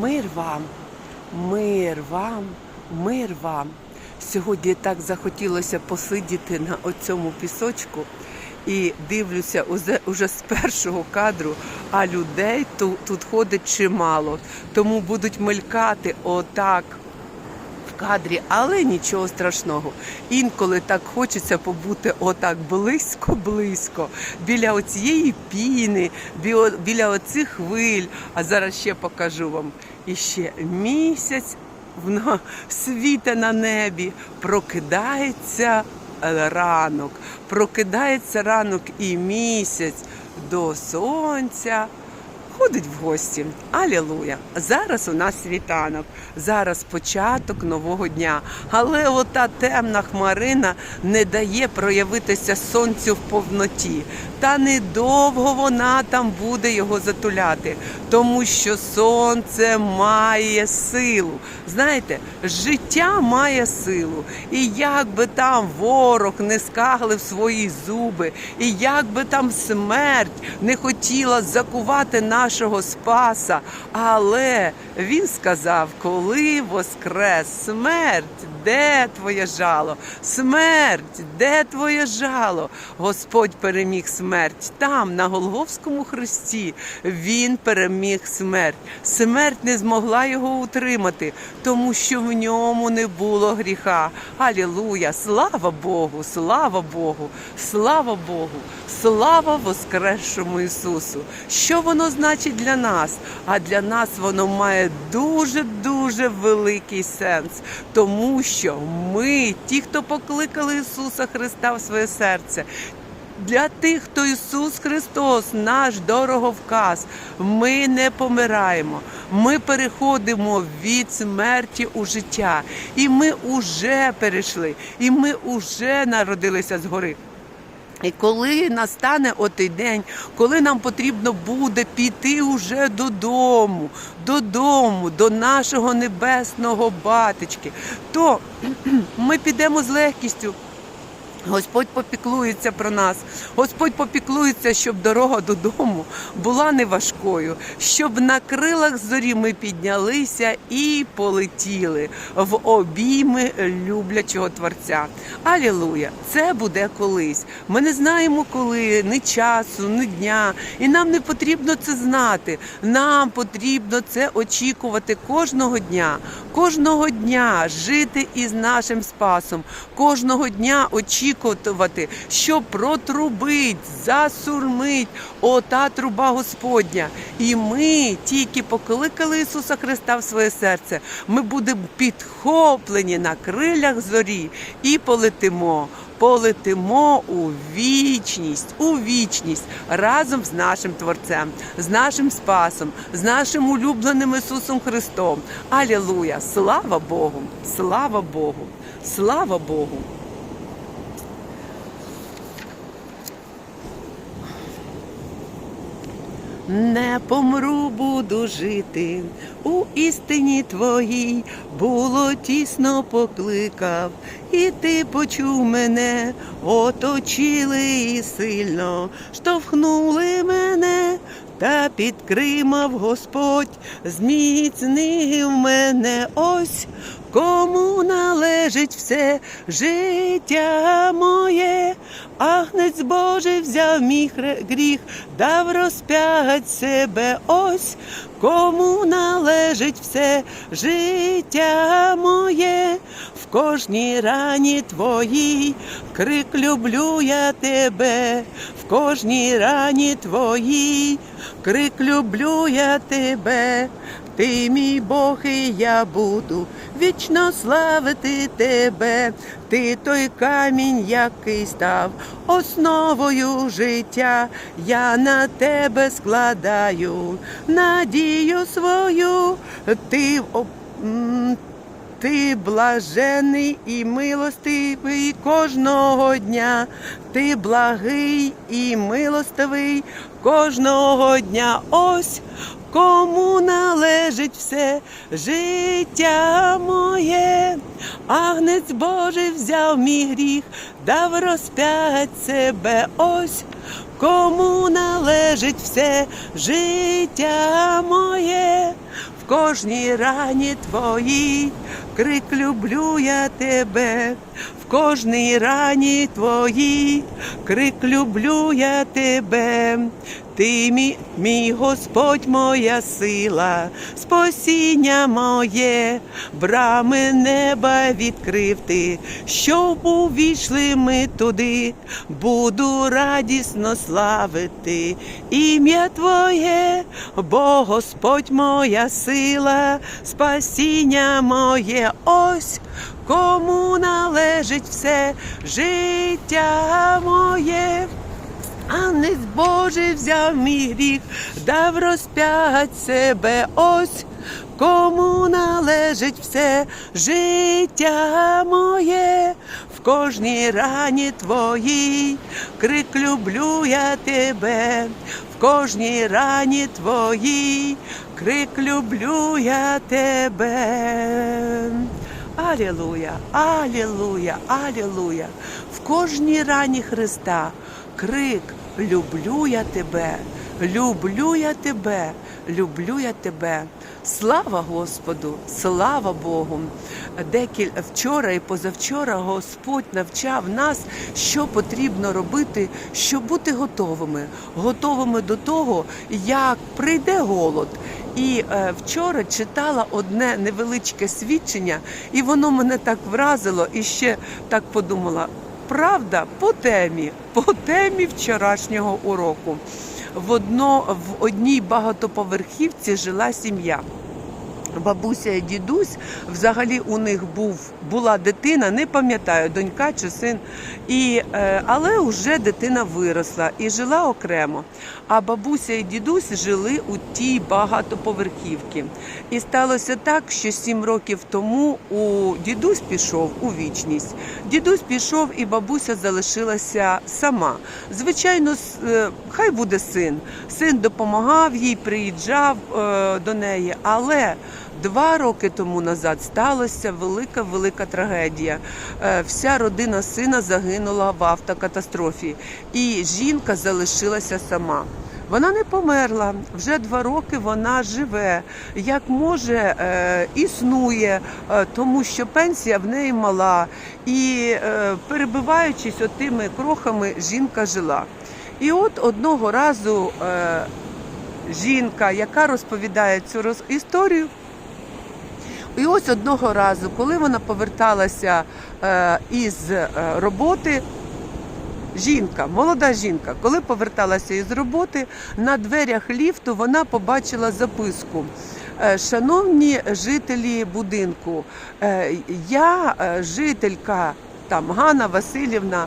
Мир вам, мир вам, мир вам. Сьогодні так захотілося посидіти на оцьому пісочку і дивлюся уже уже з першого кадру, а людей тут, тут ходить чимало. Тому будуть мелькати отак кадрі, але нічого страшного. Інколи так хочеться побути отак близько-близько, біля оцієї піни, біля оцих хвиль. А зараз ще покажу вам. І ще місяць світе на небі, прокидається ранок, прокидається ранок і місяць до сонця. Ходить в гості. Алілуя! Зараз у нас світанок, зараз початок нового дня. Але ота темна хмарина не дає проявитися сонцю в повноті. Та недовго вона там буде його затуляти, тому що сонце має силу. Знаєте, життя має силу. І як би там ворог не скаглив свої зуби, і як би там смерть не хотіла закувати нашого спаса, але він сказав, коли воскрес смерть, де твоє жало? Смерть, де твоє жало? Господь переміг смерть там, на Голговському хресті. Він переміг смерть. Смерть не змогла його утримати, тому що в ньому не було гріха. Алілуя! Слава Богу! Слава Богу! Слава Богу! Слава Воскресшому Ісусу! Що воно значить для нас? А для нас воно має дуже дуже великий сенс, тому що ми, ті, хто покликали Ісуса Христа в своє серце. Для тих, хто Ісус Христос, наш дороговказ, ми не помираємо. Ми переходимо від смерті у життя. І ми уже перейшли, і ми уже народилися згори. І коли настане отий день, коли нам потрібно буде піти уже додому, додому, до нашого небесного батечки, то ми підемо з легкістю. Господь попіклується про нас. Господь попіклується, щоб дорога додому була не важкою, щоб на крилах зорі ми піднялися і полетіли в обійми люблячого Творця. Алілуя! Це буде колись. Ми не знаємо коли, ні часу, ні дня. І нам не потрібно це знати. Нам потрібно це очікувати кожного дня, кожного дня жити із нашим спасом, кожного дня очікувати, що протрубить, засурмить ота труба Господня. І ми тільки покликали Ісуса Христа в своє серце. Ми будемо підхоплені на крилях зорі і полетимо. Полетимо у вічність, у вічність разом з нашим Творцем, з нашим Спасом, з нашим улюбленим Ісусом Христом. Алілуя! Слава Богу! Слава Богу! Слава Богу! Не помру, буду жити. У істині твоїй, було тісно покликав, і ти почув мене, оточили і сильно, штовхнули мене, та підкримав Господь, зміцнив мене ось. Кому належить все життя моє, Агнець Божий взяв мій гріх, дав розп'ять себе ось, кому належить все життя моє, в кожній рані твоїй, крик люблю я тебе, в кожній рані твоїй, крик люблю я тебе. Ти мій Бог, і я буду вічно славити тебе. Ти той камінь, який став основою життя. Я на тебе складаю надію свою. Ти ти блажений і милостивий кожного дня. Ти благий і милостивий кожного дня. Ось кому належить все життя моє. Агнець Божий взяв мій гріх, дав розп'ять себе ось. Кому належить все життя моє, в кожній рані твоїй, крик люблю я тебе, в кожній рані твоїй, крик люблю я тебе. Ти мій, мій Господь, моя сила, спасіння моє, брами неба відкрив ти, щоб увійшли ми туди, буду радісно славити ім'я Твоє, бо Господь моя сила, спасіння моє, ось кому належить все життя моє. А не з взяв мій гріх, дав розп'ять себе ось, кому належить все життя моє, в кожній рані твоїй, крик люблю я тебе, в кожній рані твоїй, крик люблю я тебе. Алілуя, алілуя, алілуя. В кожній рані Христа крик Люблю я тебе, люблю я тебе, люблю я тебе. Слава Господу, слава Богу. Декіль вчора і позавчора Господь навчав нас, що потрібно робити, щоб бути готовими, готовими до того, як прийде голод. І е, вчора читала одне невеличке свідчення, і воно мене так вразило, і ще так подумала. Правда, по темі, по темі вчорашнього уроку. В, одно, в одній багатоповерхівці жила сім'я. Бабуся і дідусь, взагалі у них був, була дитина, не пам'ятаю, донька чи син, і, е, але вже дитина виросла і жила окремо. А бабуся і дідусь жили у тій багатоповерхівці. І сталося так, що сім років тому у дідусь пішов у вічність. Дідусь пішов, і бабуся залишилася сама. Звичайно, е, хай буде син. Син допомагав їй, приїжджав е, до неї, але. Два роки тому назад сталася велика велика трагедія. Е, Вся родина сина загинула в автокатастрофі, і жінка залишилася сама. Вона не померла. Вже два роки вона живе, як може, е, існує, е, тому що пенсія в неї мала. І е, перебиваючись отими крохами, жінка жила. І от одного разу е, жінка, яка розповідає цю роз- історію, і ось одного разу, коли вона поверталася е, із е, роботи, жінка, молода жінка, коли поверталася із роботи, на дверях ліфту вона побачила записку. Е, Шановні жителі будинку, я жителька там Ганна Васильівна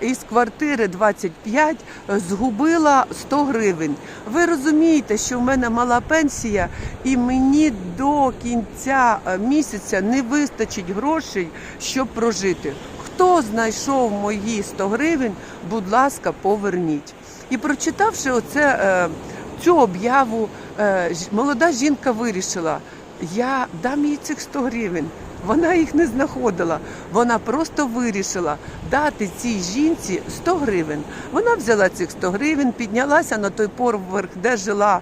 із квартири 25 згубила 100 гривень. Ви розумієте, що в мене мала пенсія, і мені до кінця е, місяця не вистачить грошей, щоб прожити. Хто знайшов мої 100 гривень, будь ласка, поверніть. І прочитавши оце, е, цю об'яву, е, молода жінка вирішила, я дам їй цих 100 гривень. Вона їх не знаходила. Вона просто вирішила дати цій жінці 100 гривень. Вона взяла цих 100 гривень, піднялася на той поверх, де жила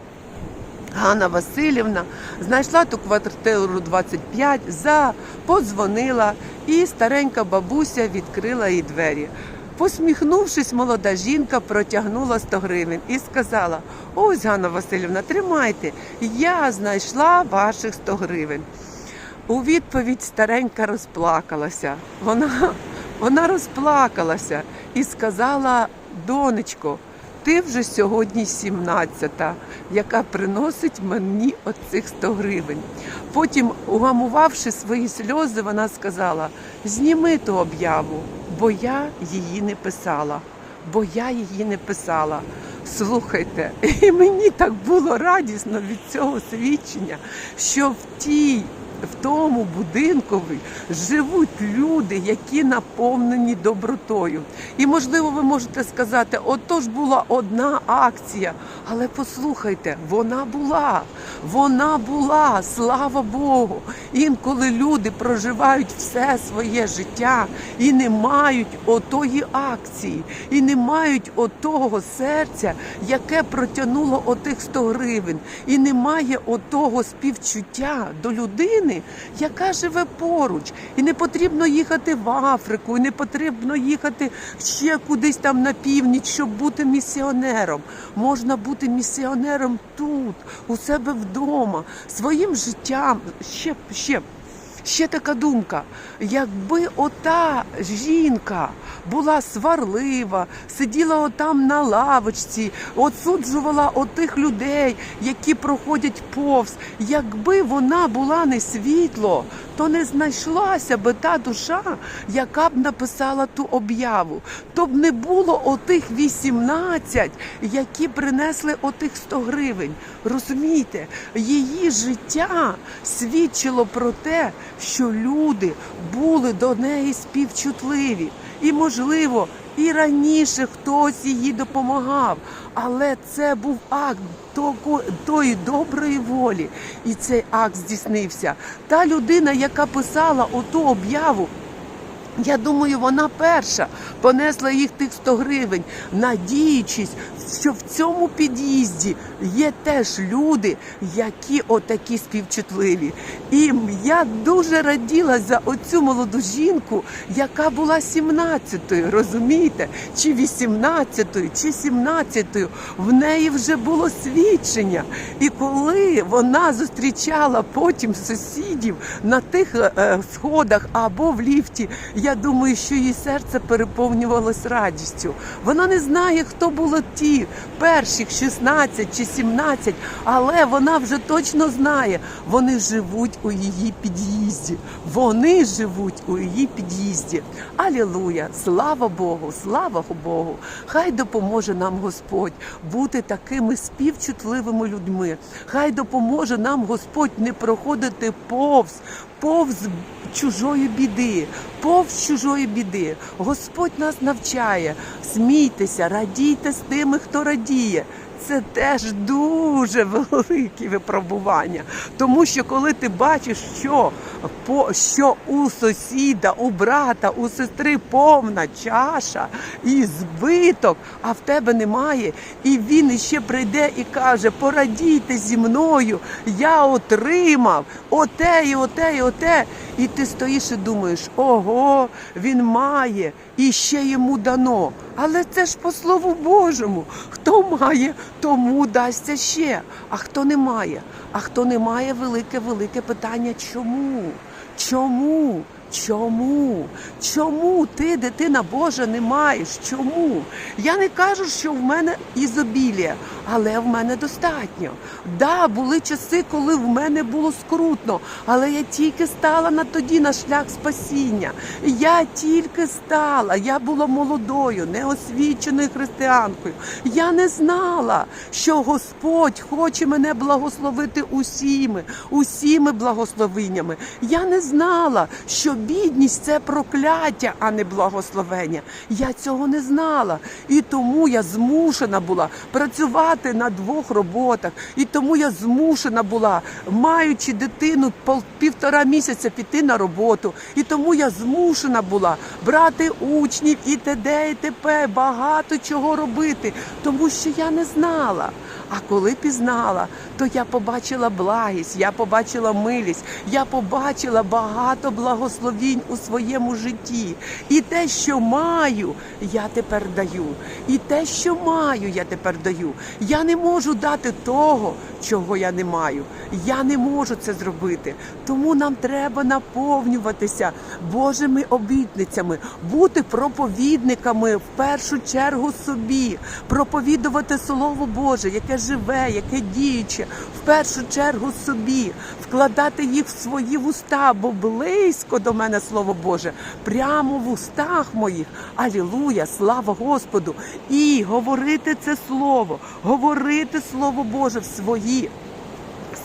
Ганна Васильівна, знайшла ту квартиру 25, за, подзвонила, і старенька бабуся відкрила їй двері. Посміхнувшись, молода жінка протягнула 100 гривень і сказала: Ось, Ганна Васильівна, тримайте, я знайшла ваших 100 гривень. У відповідь старенька розплакалася. Вона, вона розплакалася і сказала: донечко, ти вже сьогодні 17-та, яка приносить мені оцих 100 гривень. Потім, угамувавши свої сльози, вона сказала: зніми ту об'яву, бо я її не писала, бо я її не писала. Слухайте, і мені так було радісно від цього свідчення, що в тій в тому будинкові живуть люди, які наповнені добротою. І можливо, ви можете сказати, отож була одна акція. Але послухайте, вона була, вона була, слава Богу. Інколи люди проживають все своє життя і не мають отої акції, і не мають отого серця, яке протягнуло отих 100 гривень, і немає отого співчуття до людини, яка живе поруч. І не потрібно їхати в Африку, і не потрібно їхати ще кудись там на північ, щоб бути місіонером. Можна бути місіонером тут, у себе вдома, своїм життям. Ще, ще. Ще така думка, якби ота жінка була сварлива, сиділа отам на лавочці, отсуджувала отих людей, які проходять повз, якби вона була не світло, то не знайшлася би та душа, яка б написала ту об'яву. То б не було отих 18, які принесли отих 100 гривень. Розумієте, її життя свідчило про те, що люди були до неї співчутливі. І, можливо, і раніше хтось їй допомагав, але це був акт тої доброї волі, і цей акт здійснився. Та людина, яка писала оту об'яву, я думаю, вона перша понесла їх тих 100 гривень, надіючись, що в цьому під'їзді є теж люди, які отакі співчутливі. І я дуже раділа за оцю молоду жінку, яка була 17-ю, розумієте? Чи 18-ю, чи 17-ю. В неї вже було свідчення. І коли вона зустрічала потім сусідів на тих е, сходах або в ліфті, я думаю, що її серце переповнювалось радістю. Вона не знає, хто були ті перших 16 чи 17, але вона вже точно знає, вони живуть у її під'їзді. Вони живуть у її під'їзді. Алілуя! Слава Богу! Слава Богу! Хай допоможе нам Господь бути такими співчутливими людьми. Хай допоможе нам Господь не проходити повз, повз чужої біди, повз чужої біди. Господь нас навчає. Смійтеся, радійте з тими, хто радіє. Це теж дуже велике випробування. Тому що коли ти бачиш, що, по, що у сусіда, у брата, у сестри повна чаша і збиток, а в тебе немає, і він іще прийде і каже: порадійте зі мною, я отримав оте і оте і оте. І ти стоїш і думаєш, ого, він має, і ще йому дано. Але це ж по слову Божому. Хто має, тому дасться ще. А хто не має? А хто не має, велике, велике питання чому? Чому? Чому? Чому ти, дитина Божа, не маєш? Чому? Я не кажу, що в мене ізобілія, але в мене достатньо. Да, були часи, коли в мене було скрутно, але я тільки стала на тоді на шлях спасіння. Я тільки стала, я була молодою, неосвіченою християнкою. Я не знала, що Господь хоче мене благословити усіми, усіми благословеннями. Я не знала, що бідність це прокляття, а не благословення. Я цього не знала. І тому я змушена була працювати на двох роботах. І тому я змушена була, маючи дитину півтора місяця піти на роботу. І тому я змушена була брати учнів і т.д. і т.п. багато чого робити, тому що я не знала. А коли пізнала, то я побачила благість, я побачила милість, я побачила багато благословінь у своєму житті. І те, що маю, я тепер даю. І те, що маю, я тепер даю. Я не можу дати того, чого я не маю. Я не можу це зробити. Тому нам треба наповнюватися Божими обітницями, бути проповідниками в першу чергу собі, проповідувати Слово Боже, яке живе, яке діюче, в першу чергу собі, вкладати їх в свої вуста, бо близько до мене Слово Боже, прямо в устах моїх. Алілуя, слава Господу! І говорити це слово, говорити Слово Боже в свої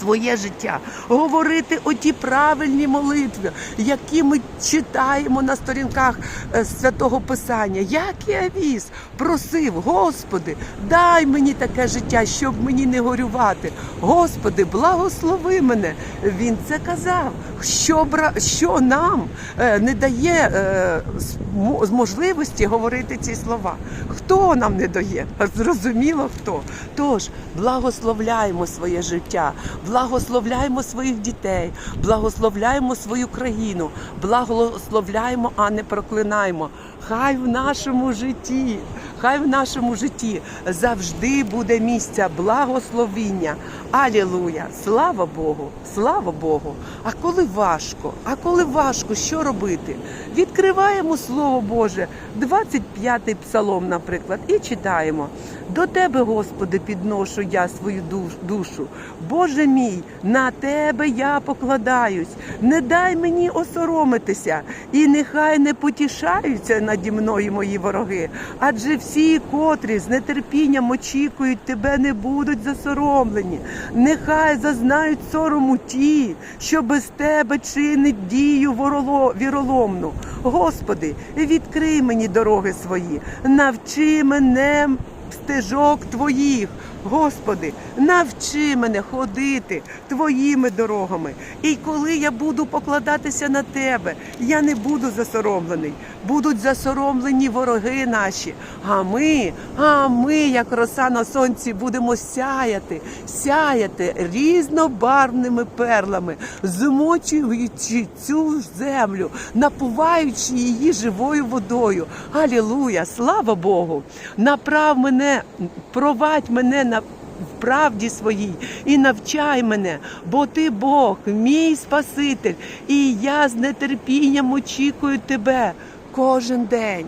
своє життя, говорити оті правильні молитви, які ми читаємо на сторінках е, святого Писання. Як і Авіс просив, Господи, дай мені таке життя, щоб мені не горювати. Господи, благослови мене. Він це казав. Що, що нам е, не дає е, можливості говорити ці слова? Хто нам не дає? Зрозуміло хто. Тож благословляємо своє життя, благословляємо своїх дітей, благословляємо свою країну, благословляємо, а не проклинаємо. Хай в нашому житті, хай в нашому житті завжди буде місця благословіння. Алілуя! Слава Богу! Слава Богу! А коли важко, а коли важко, що робити? Відкриваємо Слово Боже, 25-й псалом, наприклад, і читаємо. До тебе, Господи, підношу я свою душу. Боже мій, на тебе я покладаюсь. Не дай мені осоромитися, і нехай не потішаються наді мною мої вороги. Адже всі, котрі з нетерпінням очікують тебе, не будуть засоромлені. Нехай зазнають сорому ті, що без тебе чинить дію віроломну. Господи, відкрий мені дороги свої, навчи мене стежок твоїх. Господи, навчи мене ходити твоїми дорогами. І коли я буду покладатися на тебе, я не буду засоромлений. Будуть засоромлені вороги наші. А ми, а ми, як роса на сонці, будемо сяяти, сяяти різнобарвними перлами, змочуючи цю землю, напуваючи її живою водою. Алілуя! Слава Богу! Направ мене, провадь мене. В правді своїй і навчай мене, бо ти Бог, мій Спаситель, і я з нетерпінням очікую тебе кожен день.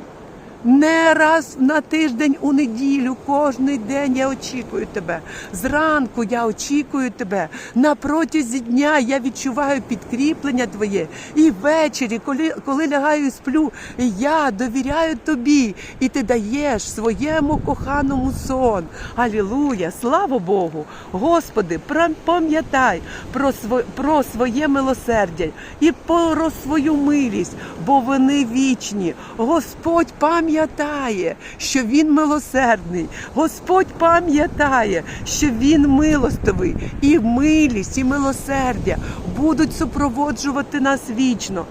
Не раз на тиждень у неділю, кожний день я очікую тебе. Зранку я очікую тебе. На протязі дня я відчуваю підкріплення твоє. І ввечері, коли, коли лягаю і сплю, я довіряю тобі, і ти даєш своєму коханому сон. Алілуя! Слава Богу! Господи, пам'ятай про, сво- про своє милосердя і про свою милість, бо вони вічні. Господь пам'ятає, що Він милосердний. Господь пам'ятає, що Він милостивий, і милість, і милосердя будуть супроводжувати нас вічно.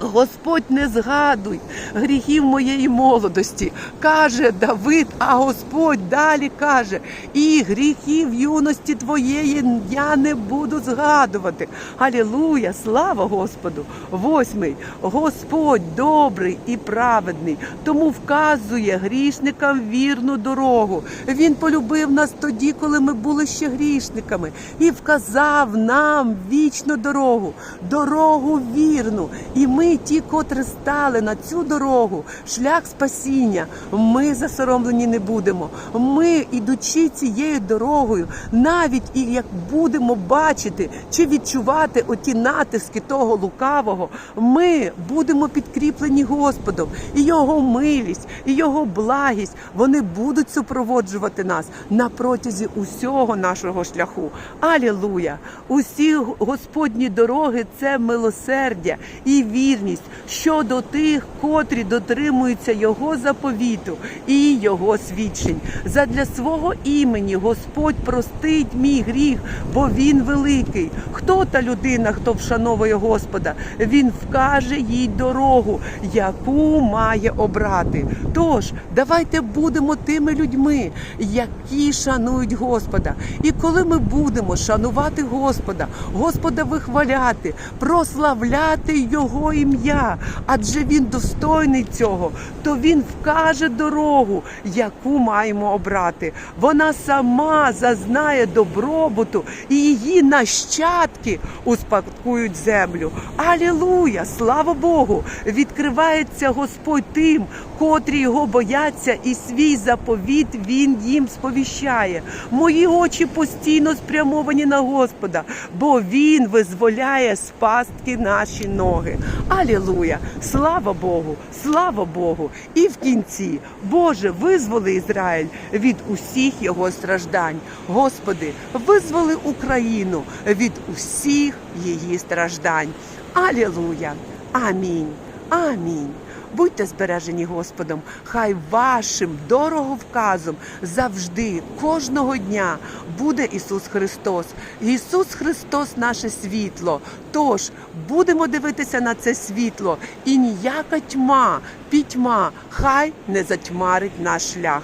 Господь не згадуй гріхів моєї молодості, каже Давид, а Господь далі каже, і гріхів юності твоєї я не буду згадувати. Алілуя, слава Господу! Восьмий. Господь добрий і праведний, тому вказує грішникам вірну дорогу. Він полюбив нас тоді, коли ми були ще грішниками, і вказав нам вічну дорогу, дорогу вірну. І ми, ті, котрі стали на цю дорогу, шлях спасіння, ми засоромлені не будемо. Ми, ідучи цією дорогою, навіть і як будемо бачити чи відчувати оті натиски того лукавого, ми будемо підкріплені Господом, і Його милість, і Його благість вони будуть супроводжувати нас на протязі усього нашого шляху. Алілуя! Усі Господні дороги це милосердя і вірність щодо тих, котрі дотримуються Його заповіту і Його свідчень. Задля свого імені Господь простить мій гріх, бо Він великий. Хто та людина, хто вшановує Господа? Він вкаже їй дорогу, яку має обрати. Тож давайте будемо тими людьми, які шанують Господа. І коли ми будемо шанувати Господа, Господа вихваляти, прославляти Його ім'я, адже Він достойний цього, то Він вкаже дорогу, яку маємо обрати. Вона сама зазнає добробуту, і її нащадки успадкують землю. Алілуя! Слава Богу! Відкривається Господь тим, котрі його бояться, і свій заповіт Він їм сповіщає. Мої очі постійно спрямовані на Господа, бо Він визволяє з пастки наші ноги. Алілуя! Слава Богу! Слава Богу! І в кінці, Боже, визволи Ізраїль від усіх його страждань. Господи, визволи Україну від усіх її страждань. Алілуя! Амінь. Амінь. Будьте збережені Господом, хай вашим дороговказом завжди, кожного дня буде Ісус Христос. Ісус Христос наше світло. Тож будемо дивитися на це світло, і ніяка тьма, пітьма, хай не затьмарить наш шлях.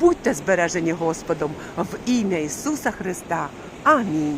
Будьте збережені Господом в ім'я Ісуса Христа. Амінь.